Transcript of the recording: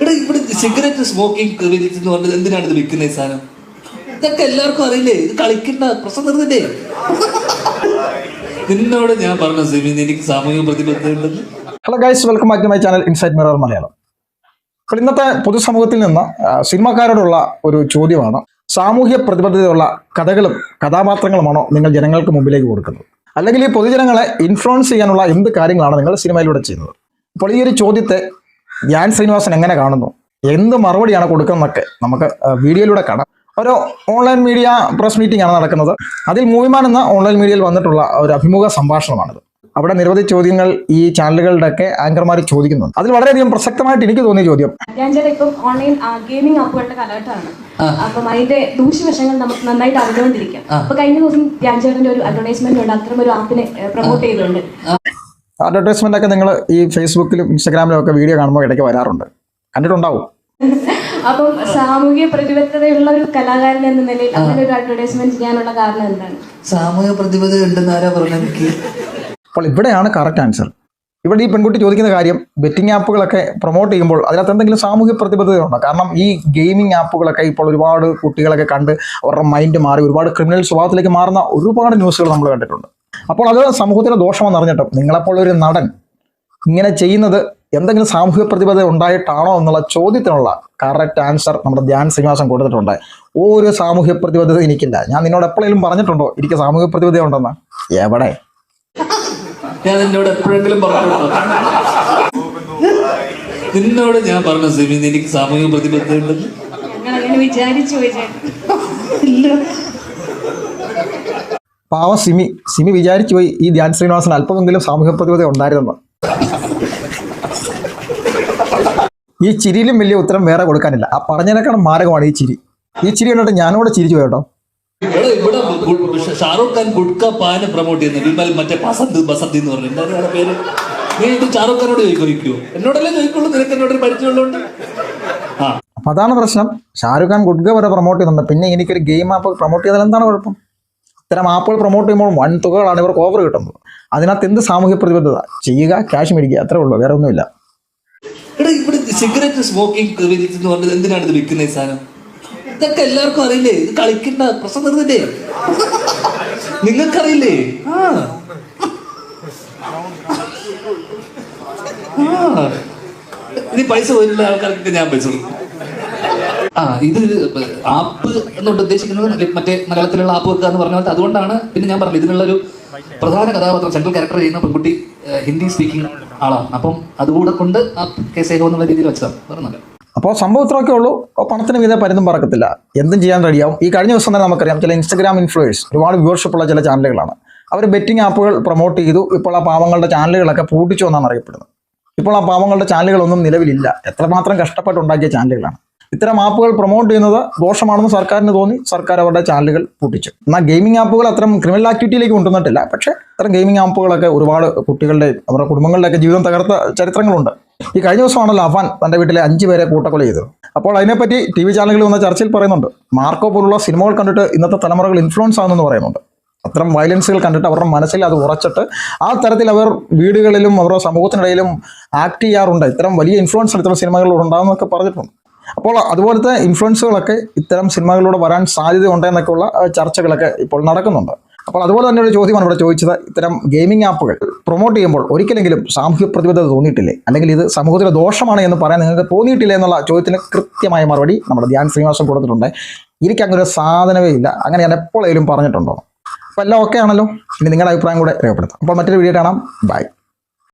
എടാ ഇവിടെ cigarette smoking എന്ന് പറഞ്ഞത് എന്തിനാണ് ഇത് വിൽക്കുന്ന സാധനം? ഇതൊക്കെ എല്ലാവർക്കും അറിയില്ലേ? ഇത് കളിക്കണ്ട പ്രശ്നം നിർത്തില്ലേ നിന്നോട് ഞാൻ പറഞ്ഞ സിമി എനിക്ക് സാമൂഹിക പ്രതിബദ്ധതയുണ്ടെന്ന് hello guys welcome back to my channel insight mirror Malayalam. അപ്പോൾ ഇന്നത്തെ പൊതുസമൂഹത്തിൽ നിന്ന് സിനിമാക്കാരോടുള്ള ഒരു ചോദ്യമാണ് സാമൂഹ്യ പ്രതിബദ്ധതയുള്ള കഥകളും കഥാപാത്രങ്ങളുമാണോ നിങ്ങൾ ജനങ്ങൾക്ക് മുമ്പിലേക്ക് കൊടുക്കുന്നത്? അല്ലെങ്കിൽ ഈ പൊതുജനങ്ങളെ ഇൻഫ്ലുവൻസ് ചെയ്യാനുള്ള എന്ത് കാര്യങ്ങളാണ് നിങ്ങൾ സിനിമയിലൂടെ ചെയ്യുന്നത്? അപ്പോൾ ഈ ഒരു ചോദ്യത്തെ ധ്യാൻ ശ്രീനിവാസൻ എങ്ങനെ കാണുന്നു? എന്ത് മറുപടിയാണ് കൊടുക്കുന്നതൊക്കെ നമുക്ക് വീഡിയോയിലൂടെ കാണാം. ഒരു ഓൺലൈൻ മീഡിയ പ്രസ് മീറ്റിംഗ് ആണ് നടക്കുന്നത്. അതിൽ മൂവിമാൻ എന്ന ഓൺലൈൻ മീഡിയയിൽ വന്നിട്ടുള്ള ഒരു അഭിമുഖ സംഭാഷണമാണിത്. അവിടെ നിരവധി ചോദ്യങ്ങൾ ഈ ചാനലുകളുടെ ഒക്കെ ആങ്കർമാർ ചോദിക്കുന്നുണ്ട്. അതിൽ വളരെയധികം പ്രസക്തമായിട്ട് എനിക്ക് തോന്നിയ ചോദ്യം. ഞാൻ ഇപ്പം ഓൺലൈൻ ഗെയിമിംഗ് ആപ്പുകളുടെ കാലഘട്ടമാണ് അപ്പം അതിന്റെ ദൂഷ്യവശങ്ങൾ നമുക്ക് നന്നായിട്ട് അറിഞ്ഞുകൊണ്ടിരിക്കാം. അപ്പൊ കഴിഞ്ഞ ദിവസം ധ്യാൻ ഒരു അഡ്വർടൈസ്മെന്റ് ഉണ്ട്. അത്തരം ഒരു ആപ്പിനെ പ്രൊമോട്ട് ചെയ്തിട്ടുണ്ട്. അഡ്വർടൈസ്മെന്റ് ഒക്കെ നിങ്ങൾ ഈ ഫേസ്ബുക്കിലും ഇൻസ്റ്റാഗ്രാമിലും ഒക്കെ വീഡിയോ കാണുമ്പോൾ ഇടയ്ക്ക് വരാറുണ്ട്. കണ്ടിട്ടുണ്ടാവും. അപ്പം സാമൂഹിക പ്രതിബദ്ധതയുള്ള ഒരു കലാകാരൻ എന്ന നിലയിൽ അങ്ങനെ ഒരു അഡ്വർടൈസ്മെന്റ് ചെയ്യാനുള്ള കാരണം എന്താണ്? സാമൂഹിക പ്രതിബദ്ധത ഉണ്ടെന്ന് ആരാ പറഞ്ഞു എനിക്ക്? അപ്പോൾ ഇവിടെയാണ് കറക്റ്റ് ആൻസർ ഇവിടെ ഈ പെൺകുട്ടി ചോദിക്കുന്ന കാര്യം ബെറ്റിംഗ് ആപ്പുകളൊക്കെ പ്രൊമോട്ട് ചെയ്യുമ്പോൾ അതിനകത്ത് എന്തെങ്കിലും സാമൂഹ്യ പ്രതിബദ്ധതയുണ്ടോ കാരണം ഈ ഗെയിമിംഗ് ആപ്പുകളൊക്കെ ഇപ്പോൾ ഒരുപാട് കുട്ടികളൊക്കെ കണ്ട് അവരുടെ മൈൻഡ് മാറി ഒരുപാട് ക്രിമിനൽ സ്വഭാവത്തിലേക്ക് മാറുന്ന ഒരുപാട് ന്യൂസുകൾ നമ്മൾ കണ്ടിട്ടുണ്ട്. അപ്പോൾ അത് സമൂഹത്തിലെ ദോഷമെന്ന് അറിഞ്ഞിട്ടും. നിങ്ങളെപ്പോഴൊരു നടൻ ഇങ്ങനെ ചെയ്യുന്നത് എന്തെങ്കിലും സാമൂഹിക പ്രതിബദ്ധത ഉണ്ടായിട്ടാണോ എന്നുള്ള ചോദ്യത്തിനുള്ള കറക്റ്റ് ആൻസർ നമ്മുടെ ധ്യാൻ ശ്രീനിവാസൻ കൊടുത്തിട്ടുണ്ട്. ഒരു സാമൂഹ്യ പ്രതിബദ്ധത എനിക്കില്ല. ഞാൻ നിന്നോട് എപ്പോഴെങ്കിലും പറഞ്ഞിട്ടുണ്ടോ? എനിക്ക് സാമൂഹ്യ പ്രതിബദ്ധത ഉണ്ടെന്ന്. എവിടെ? ഞാൻ നിന്നോട് എപ്പോഴെങ്കിലും പറഞ്ഞിട്ടുണ്ടോ? നിന്നോട് ഞാൻ പറഞ്ഞു സിമി എനിക്ക് സാമൂഹിക പ്രതിബദ്ധത ഉണ്ടെന്ന്? അങ്ങനെ വിചാരിച്ചു പാവ സിമി സിമി വിചാരിച്ചു പോയി ഈ ധ്യാൻ ശ്രീനിവാസൻ അല്പമെങ്കിലും സാമൂഹ്യ പ്രതിബദ്ധത ഉണ്ടായിരുന്നെന്ന്. ഈ ചിരിയിലും വലിയ ഉത്തരം വേറെ കൊടുക്കാനില്ല. ആ പറഞ്ഞതിനേക്കാളും മാരകമാണ് ഈ ചിരി. ഈ ചിരി കണ്ടിട്ട് ഞാനോട് ചിരിച്ചു പോയി കേട്ടോ. ഷാറൂഖ് ഖാൻ ഗുഡ്ക പാന് പ്രൊമോട്ട് ചെയ്യുന്നത് വിമൽ മറ്റേ ബസന്ത് ബസന്ത് എന്ന് പറഞ്ഞു പേര്? നീ ഇത് ഷാറൂഖ് ഖാനോട് ചോദിക്കോ എന്നോടല്ലേ ചോദിക്കുള്ളൂ നിനക്ക് എന്നോട് ഒരു പരിചയമുള്ളതുകൊണ്ട്. ആ. അപ്പം അതാണ് പ്രശ്നം. ഷാരൂഖ് ഖാൻ ഗുഡ്ഗ വരെ പ്രൊമോട്ട് ചെയ്യുന്നുണ്ട്. പിന്നെ എനിക്കൊരു ഗെയിം ആപ്പ് പ്രൊമോട്ട് ചെയ്താൽ എന്താണ് കുഴപ്പം? ഇത്തരം ആപ്പുകൾ പ്രൊമോട്ട് ചെയ്യുമ്പോൾ വൺ തുകകളാണ് ഇവർക്ക് ഓഫർ കിട്ടുന്നത്. അതിനകത്ത് എന്ത് സാമൂഹ്യ പ്രതിബദ്ധത? ചെയ്യുക ക്യാഷ് മേടിക്കുക അത്രേ ഉള്ളൂ വേറെ ഒന്നുമില്ല. സിഗരറ്റ് സ്മോക്കിംഗ് എന്തിനാണ് ഇത് വിൽക്കുന്ന സാധനം? ഇതൊക്കെ എല്ലാവർക്കും അറിയില്ലേ? ഇത് കളിക്കണ്ട പ്രശ്നം നിർത്തില്ലേ നിങ്ങൾക്കറിയില്ലേ. ഇനി പൈസ പോയിട്ടുള്ള ആൾക്കാർക്കൊക്കെ ഞാൻ പൈസ കൊടുക്കും. ആ ഇത് ആപ്പ് എന്നുകൊണ്ട് ഉദ്ദേശിക്കുന്നത് മറ്റേ മലയാളത്തിലുള്ള ആപ്പ് വെക്കുക എന്ന് പറഞ്ഞാൽ അതുകൊണ്ടാണ് പിന്നെ ഞാൻ പറഞ്ഞത് ഇതിനുള്ള ഒരു പ്രധാന കഥാപാത്രം സെൻട്രൽ ക്യാരക്ടർ ചെയ്യുന്ന പെൺകുട്ടി ഹിന്ദി സ്പീക്കിംഗ് ആളാണ്. അപ്പം അതുകൂടെ കൊണ്ട് ആ കേസേഹോ എന്നുള്ള രീതിയിൽ വെച്ചതാണ്. പറഞ്ഞല്ല അപ്പോൾ സംഭവം ഇത്രയൊക്കെ ഉള്ളൂ. പണത്തിന് മീതെ പരുന്നും പറക്കത്തില്ല. എന്തും ചെയ്യാൻ റെഡിയാവും. ഈ കഴിഞ്ഞ ദിവസം തന്നെ നമുക്കറിയാം ചില ഇൻസ്റ്റഗ്രാം ഇൻഫ്ലുവേഴ്സ് ഒരുപാട് വ്യൂവർഷിപ്പ് ഉള്ള ചില ചാനലുകളാണ്. അവർ ബെറ്റിംഗ് ആപ്പുകൾ പ്രൊമോട്ട് ചെയ്തു. ഇപ്പോൾ ആ പാവങ്ങളുടെ ചാനലുകളൊക്കെ പൂട്ടിച്ചു എന്നാണ് അറിയപ്പെടുന്നത്. ഇപ്പോൾ ആ പാവങ്ങളുടെ ചാനലുകളൊന്നും നിലവിലില്ല. എത്രമാത്രം കഷ്ടപ്പെട്ടുണ്ടാക്കിയ ചാനലുകളാണ്. ഇത്തരം ആപ്പുകൾ പ്രൊമോട്ട് ചെയ്യുന്നത് ദോഷമാണെന്ന് സർക്കാരിന് തോന്നി. സർക്കാർ അവരുടെ ചാനലുകൾ പൂട്ടിച്ചു. എന്നാൽ ഗെയിമിംഗ് ആപ്പുകൾ അത്തരം ക്രിമിനൽ ആക്ടിവിറ്റിയിലേക്ക് കൊണ്ടുവന്നിട്ടില്ല. പക്ഷേ അത്തരം ഗെയിമിംഗ് ആപ്പുകളൊക്കെ ഒരുപാട് കുട്ടികളുടെ അവരുടെ കുടുംബങ്ങളുടെയൊക്കെ ജീവിതം തകർത്ത ചരിത്രങ്ങളുണ്ട്. ഈ കഴിഞ്ഞ ദിവസമാണല്ലോ അഫാൻ തന്റെ വീട്ടിലെ അഞ്ച് പേരെ കൂട്ടക്കൊല ചെയ്തത്. അപ്പോൾ അതിനെപ്പറ്റി ടി വി ചാനലുകളിൽ വന്ന ചർച്ചയിൽ പറയുന്നുണ്ട് മാർക്കോ പോലുള്ള സിനിമകൾ കണ്ടിട്ട് ഇന്നത്തെ തലമുറകൾ ഇൻഫ്ലുവൻസ് ആകുന്നെന്ന് പറയുന്നുണ്ട്. അത്തരം വയലൻസുകൾ കണ്ടിട്ട് അവരുടെ മനസ്സിൽ അത് ഉറച്ചിട്ട് ആ തരത്തിൽ അവർ വീടുകളിലും അവരുടെ സമൂഹത്തിനിടയിലും ആക്ട് ചെയ്യാറുണ്ട്. ഇത്തരം വലിയ ഇൻഫ്ലുവൻസ് ഇത്തരം സിനിമകളിലൂടെ ഉണ്ടാകുന്നൊക്കെ പറഞ്ഞിട്ടുണ്ട്. അപ്പോൾ അതുപോലത്തെ ഇൻഫ്ലുവൻസുകളൊക്കെ ഇത്തരം സിനിമകളിലൂടെ വരാൻ സാധ്യതയുണ്ട് എന്നൊക്കെയുള്ള ചർച്ചകളൊക്കെ ഇപ്പോൾ നടക്കുന്നുണ്ട്. അപ്പോൾ അതുപോലെ തന്നെ ഒരു ചോദ്യമാണ് ഇവിടെ ചോദിച്ചത്. ഇത്തരം ഗെയിമിംഗ് ആപ്പുകൾ പ്രൊമോട്ട് ചെയ്യുമ്പോൾ ഒരിക്കലെങ്കിലും സാമൂഹ്യ പ്രതിബദ്ധത തോന്നിയിട്ടില്ലേ? അല്ലെങ്കിൽ ഇത് സമൂഹത്തിലെ ദോഷമാണ് എന്ന് പറയാൻ നിങ്ങൾക്ക് തോന്നിയിട്ടില്ലേ എന്നുള്ള ചോദ്യത്തിന് കൃത്യമായ മറുപടി നമ്മുടെ ധ്യാൻ ശ്രീനിവാസൻ കൊടുത്തിട്ടുണ്ട്. എനിക്ക് അങ്ങനെ ഒരു സാധനമേ ഇല്ല. അങ്ങനെ ഞാൻ എപ്പോഴേലും പറഞ്ഞിട്ടുണ്ടോ? അപ്പോൾ എല്ലാം ഓക്കെ ആണല്ലോ. ഇനി നിങ്ങളുടെ അഭിപ്രായം കൂടെ രേഖപ്പെടുത്താം. അപ്പോൾ മറ്റൊരു വീഡിയോ കാണാം. ബൈ